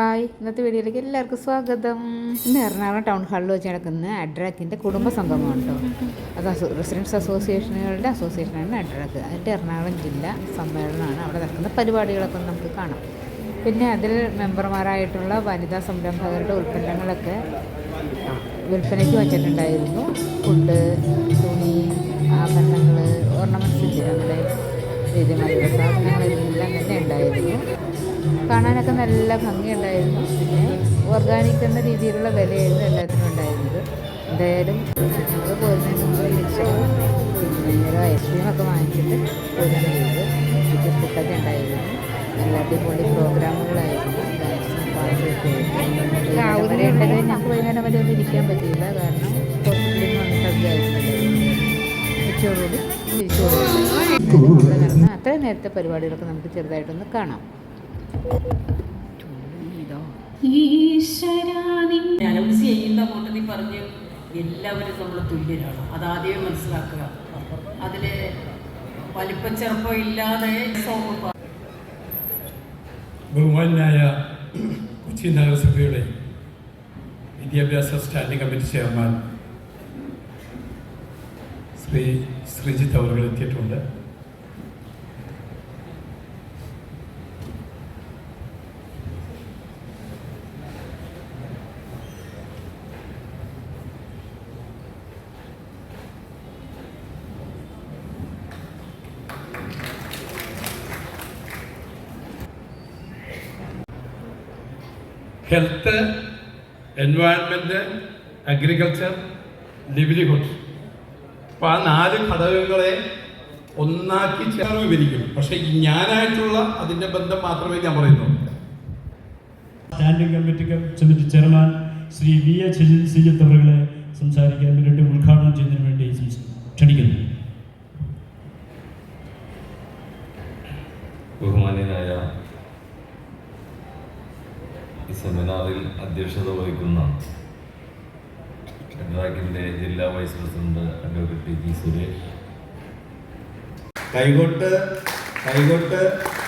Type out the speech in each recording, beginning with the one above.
Hi ഇന്നത്തെ വീഡിയോയിലേക്ക് എല്ലാവർക്കും സ്വാഗതം. ഇന്ന് എറണാകുളം ടൗൺ ഹാളിൽ വെച്ച് നടക്കുന്ന അഡ്രാക്കിന്റെ കുടുംബ സംഗമമാണ് കേട്ടോ അത് റെസിഡൻസ് അസോസിയേഷനുകളുടെ അസോസിയേഷനാണ് അഡ്രാക്ക്. അതിന്റെ എറണാകുളം ജില്ല സമ്മേളനമാണ് അവിടെ നടക്കുന്ന പരിപാടികളൊക്കെ നമുക്ക് കാണാം. പിന്നെ അതിൽ മെമ്പർമാരായിട്ടുള്ള വനിതാ സംരംഭകരുടെ ഉൽപ്പന്നങ്ങളൊക്കെ വിൽപ്പനയ്ക്ക് വച്ചിട്ടുണ്ടായിരുന്നു. ഫുഡ് തുണി ആഭരണങ്ങൾ ഓർണമെന്റ്സിന്റെ നമ്മുടെ രീതിമാതിരി സാധനങ്ങളെല്ലാം തന്നെ ഉണ്ടായിരുന്നു. കാണാനൊക്കെ നല്ല ഭംഗിയുണ്ടായിരുന്നു. പിന്നെ ഓർഗാനിക് എന്ന രീതിയിലുള്ള വിലയായിരുന്നു എല്ലാത്തിനും ഉണ്ടായിരുന്നത്. എന്തായാലും ഞങ്ങൾ പോരുന്നതിന് മുമ്പ് തിരിച്ചൊക്കെ പിന്നെ ഐസ്ക്രീമൊക്കെ വാങ്ങിച്ചിട്ട് ചെയ്തത് ഉച്ചയ്ക്ക് ഫുഡൊക്കെ ഉണ്ടായിരുന്നു. നല്ല അടിപൊളി പ്രോഗ്രാമുകളായിരുന്നു. ഡാൻസും ഉള്ളത് ഞങ്ങൾക്ക് വൈകുന്നേരം വരെ ഒന്നും ഇരിക്കാൻ പറ്റിയില്ല. കാരണം ഹോസ്പിറ്റലിൽ വന്നിട്ടൊക്കെ ഉച്ചയോടുകൂടി തിരിച്ചു പോകും ഇവിടെ നടന്ന അത്രയും നേരത്തെ പരിപാടികളൊക്കെ നമുക്ക് ചെറുതായിട്ടൊന്ന് കാണാം. അനൗൺസ് ചെയ്യുന്ന കൂട്ടത്തിൽ പറഞ്ഞ് എല്ലാവരും നമ്മൾ തുല്യരാണ് അതാദ്യമേ മനസ്സിലാക്കുക അതിൽ വലിപ്പച്ചെറുപ്പം ഇല്ലാതെ ബഹുമാനായ കൊച്ചി നഗരസഭയുടെ വിദ്യാഭ്യാസ standing committee chairman Shri Sreejith അവർ എത്തിയിട്ടുണ്ട്. ഹെൽത്ത് എൻവയൺമെന്റ് അഗ്രികൾച്ചർ ലിവ്ലിഹുഡ് അപ്പോൾ ആ നാല് ഘടകങ്ങളെ ഒന്നാക്കി ചേർന്ന് വിവരിക്കും പക്ഷേ ഞാനായിട്ടുള്ള അതിന്റെ ബന്ധം മാത്രമേ ഞാൻ പറയുന്നുള്ളൂ. Standing committee committee chairman Shri V H Sijith അവരുടെ സംസാരിക്കാൻ വേണ്ടി ഉദ്ഘാടനം ചെയ്യുന്നതിന് വേണ്ടി ക്ഷണിക്കുന്നു. ബഹുമാന്യനായ സെമിനാറിൽ അധ്യക്ഷത വഹിക്കുന്ന ഡ്രാഗിന്റെ ജില്ലാ vice president advocate T G Suresh. കൈകൊട്ട് കൈകൊട്ട്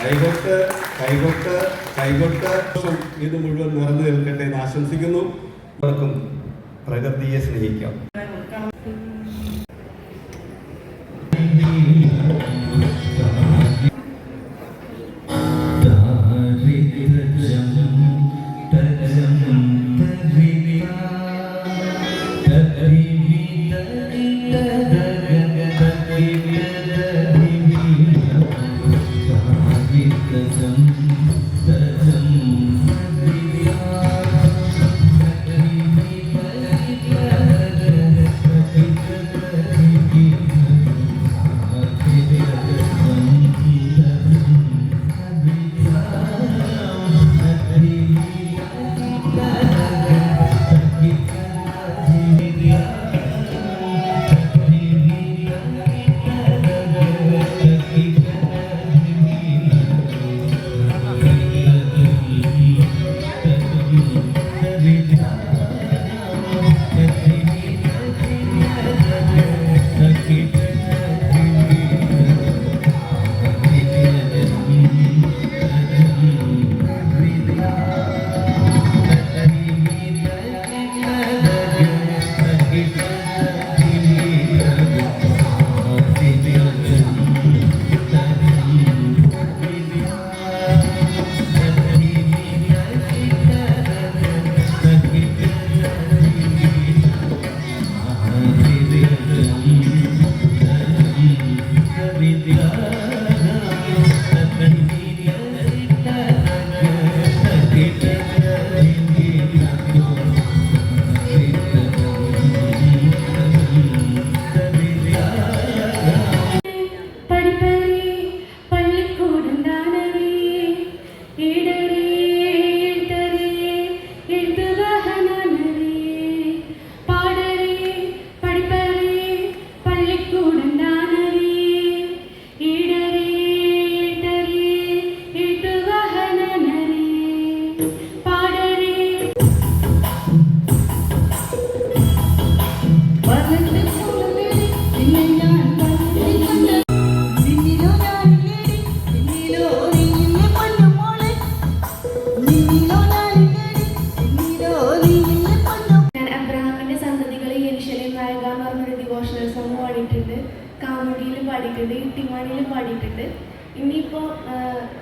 കൈകൊട്ട് കൈകൊട്ട് കൈകൊട്ട്. ഇത് മുഴുവൻ നിറഞ്ഞു നിൽക്കട്ടെ എന്ന് ആശംസിക്കുന്നു. പ്രകൃതിയെ സ്നേഹിക്കാം.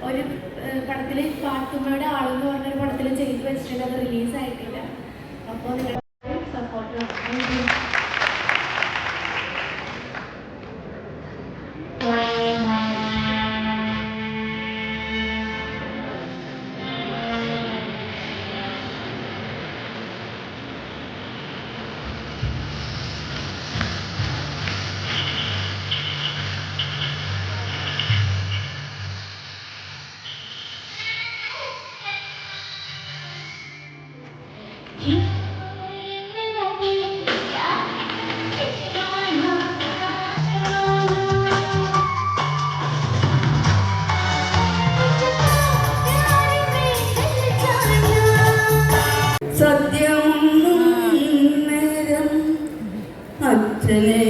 ഒരു പടത്തിൽ പാത്തുമ്മയുടെ ആളെന്ന് പറഞ്ഞൊരു പടത്തിൽ ചെയ്തു വെച്ചിട്ടുണ്ട്. അത് റിലീസായിട്ടില്ല. അപ്പോൾ നിങ്ങൾ സത്യമൊന്നും നേരം അച്ഛനെ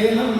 dejan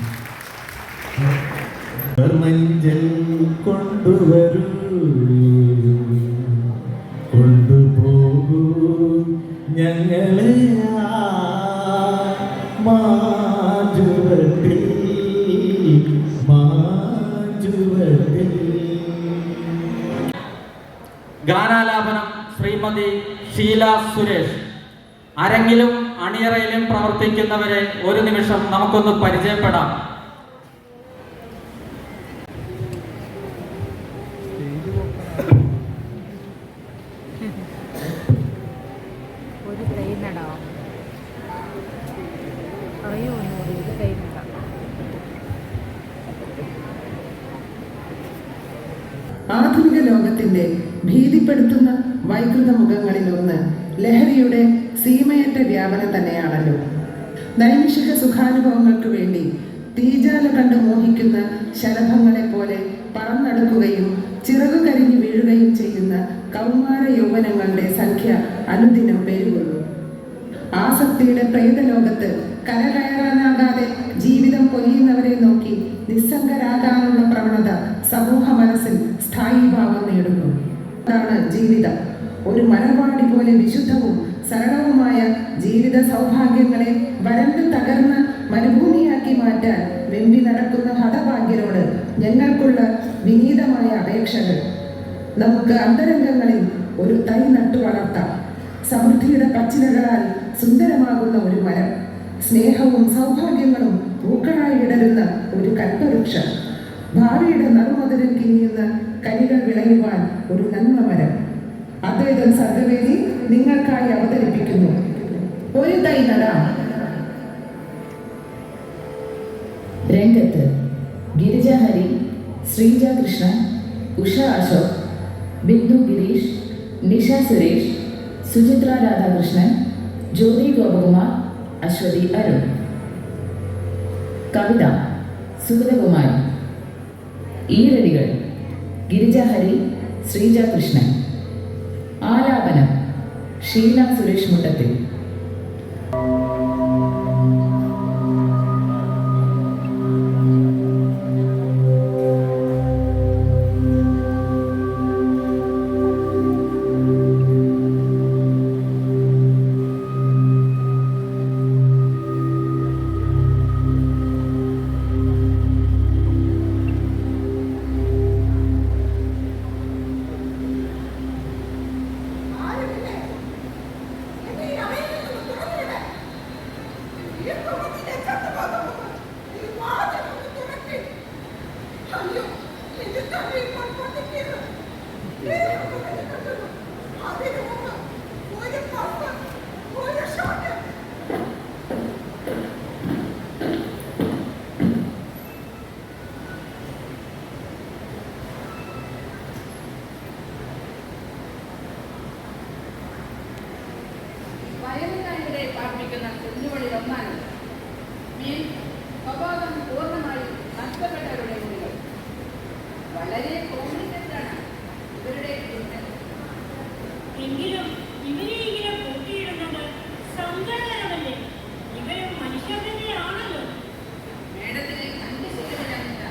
ഗാനാലാപനം ശ്രീമതി ഷീല സുരേഷ്. അരങ്ങിലും അണിയറയിലും പ്രവർത്തിക്കുന്നവരെ ഒരു നിമിഷം നമുക്കൊന്ന് പരിചയപ്പെടാം. ലോകത്തിന്റെ ഭീതിപ്പെടുത്തുന്ന വൈകൃത മുഖങ്ങളിലൊന്ന് ലഹരിയുടെ സീമയറ്റ വ്യാപനം തന്നെയാണല്ലോ. നൈമിഷിക സുഖാനുഭവങ്ങൾക്ക് വേണ്ടി തീജാല കണ്ട് മോഹിക്കുന്ന ശലഭങ്ങളെ പോലെ പറന്നടുക്കുകയും ചിറകു കരിഞ്ഞു വീഴുകയും ചെയ്യുന്ന കൗമാര യൗവനങ്ങളുടെ സംഖ്യ അനുദിനം പേരുകൊള്ളു. ആസക്തിയുടെ പ്രേതലോകത്ത് കരകയറാനാകാതെ ജീവിതം പൊലിയുന്നവരെ നോക്കി നിസ്സംഗരാകാനുള്ള പ്രവണത സമൂഹ മനസ്സിൽ സ്ഥായിഭാവം നേടുന്നു. അതാണ് ജീവിതം. ഒരു മലർവാടി പോലെ വിശുദ്ധവും സരളവുമായ ജീവിത സൗഭാഗ്യങ്ങളെ വരണ്ടു തകർന്ന് മരുഭൂമിയാക്കി മാറ്റാൻ വെമ്പി നടക്കുന്ന ഹതഭാഗ്യരോട് ഞങ്ങൾക്കുള്ള വിനീതമായ അപേക്ഷകൾ. നമുക്ക് അന്തരംഗങ്ങളിൽ ഒരു തൈ നട്ടു വളർത്താം. സമൃദ്ധിയുടെ പച്ചിലകളാൽ സുന്ദരമാകുന്ന ഒരു മരം. സ്നേഹവും സൗഭാഗ്യങ്ങളും പൂക്കളായി ഇടരുന്ന ഒരു കൽപ്പവൃക്ഷം ഭാവിയുടെ നറുമതിരിൽ കിങ്ങിയുന്ന കനികൾ വിളയുവാൻ ഒരു നന്മ മരം. അദ്വൈതം സർഗവേദി നിങ്ങൾക്കായി അവതരിപ്പിക്കുന്നു. ഒരു തൈ നടാം. രംഗത്ത് ഗിരിജാഹരി ശ്രീജ കൃഷ്ണൻ ഉഷ അശോക് ബിന്ദു ഗിരീഷ് നിഷ സുരേഷ് സുചിത്ര രാധാകൃഷ്ണൻ ജ്യോതി ഗോപകുമാർ അശ്വതി അരുൺ. കവിത സുഗതകുമാരി. ഈരടികൾ ഗിരിജാഹരി ശ്രീജ കൃഷ്ണൻ ആലാപനം ഷീല സുരേഷ് മുട്ടത്തിൽ. എങ്കിലും ഇവരെ ഇങ്ങനെ പൂട്ടിയിടുന്നത് സങ്കടകരമല്ലേ? ഇവരും മനുഷ്യർ തന്നെയാണല്ലോ മേഡത്തിന് അഞ്ച് ശതമാനമില്ല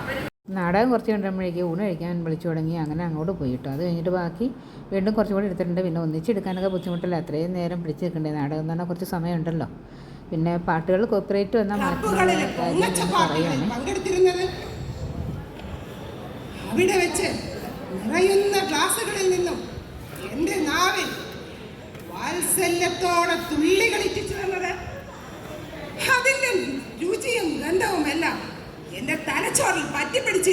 അവർ നാടകം കുറച്ച് കണ്ടുമ്പോഴേക്ക് ഊണ് കഴിക്കാൻ വിളിച്ചു തുടങ്ങി. അങ്ങനെ അങ്ങോട്ട് പോയി കേട്ടോ അത് കഴിഞ്ഞിട്ട് ബാക്കി വീണ്ടും കുറച്ചും കൂടി എടുത്തിട്ടുണ്ട്. പിന്നെ ഒന്നിച്ചെടുക്കാനൊക്കെ ബുദ്ധിമുട്ടില്ല? അത്രയും നേരം പിടിച്ച് നിൽക്കണ്ടേ? നാടകം എന്ന് പറഞ്ഞാൽ കുറച്ച് സമയമുണ്ടല്ലോ. പിന്നെ പാട്ടുകൾ കോപ്പറേറ്റ് വന്ന പങ്കെടുത്തിരുന്നത്? അവിടെ വെച്ച് നിറയുന്ന ക്ലാസ്സുകളിൽ നിന്നും എന്റെ നാവിൽ വാത്സല്യത്തോടെ തുള്ളി കളിപ്പിച്ചു തന്നത്. അതിന്റെ രുചിയും ഗന്ധവും എല്ലാം എന്റെ തലച്ചോറിൽ പറ്റിപ്പിടിച്ച്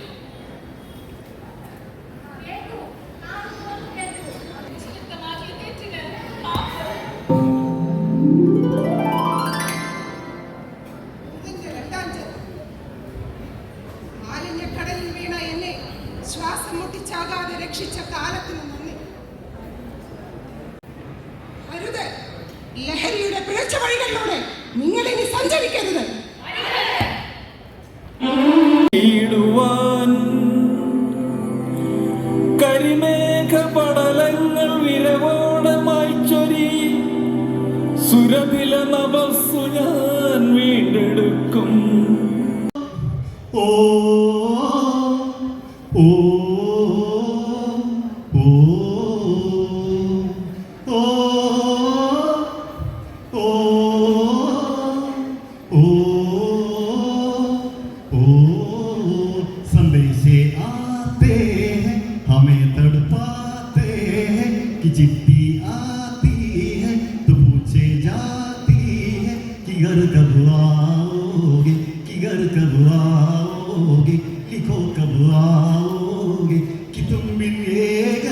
കരിമേഘ പടലങ്ങൾ വിരവോടമായി ചൊരി. സുരതില നവസ്സു ഞാൻ വീണ്ടെടുക്കും. ഓ 기가르카브라오게 기가르카브라오게 리코카브라오게 기쁨 빌레가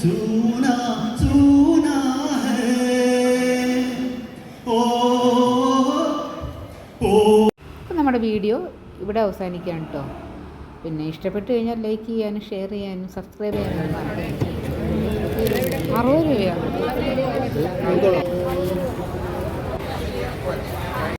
수나 수나해 오오 നമ്മുടെ വീഡിയോ ഇവിടെ അവസാനിക്കുകയാണ് കേട്ടോ പിന്നെ ഇഷ്ടപ്പെട്ടു കഴിഞ്ഞാൽ ലൈക്ക് ചെയ്യാനും ഷെയർ ചെയ്യാനും സബ്സ്ക്രൈബ് ചെയ്യാനും അറുപത് രൂപയാണ്.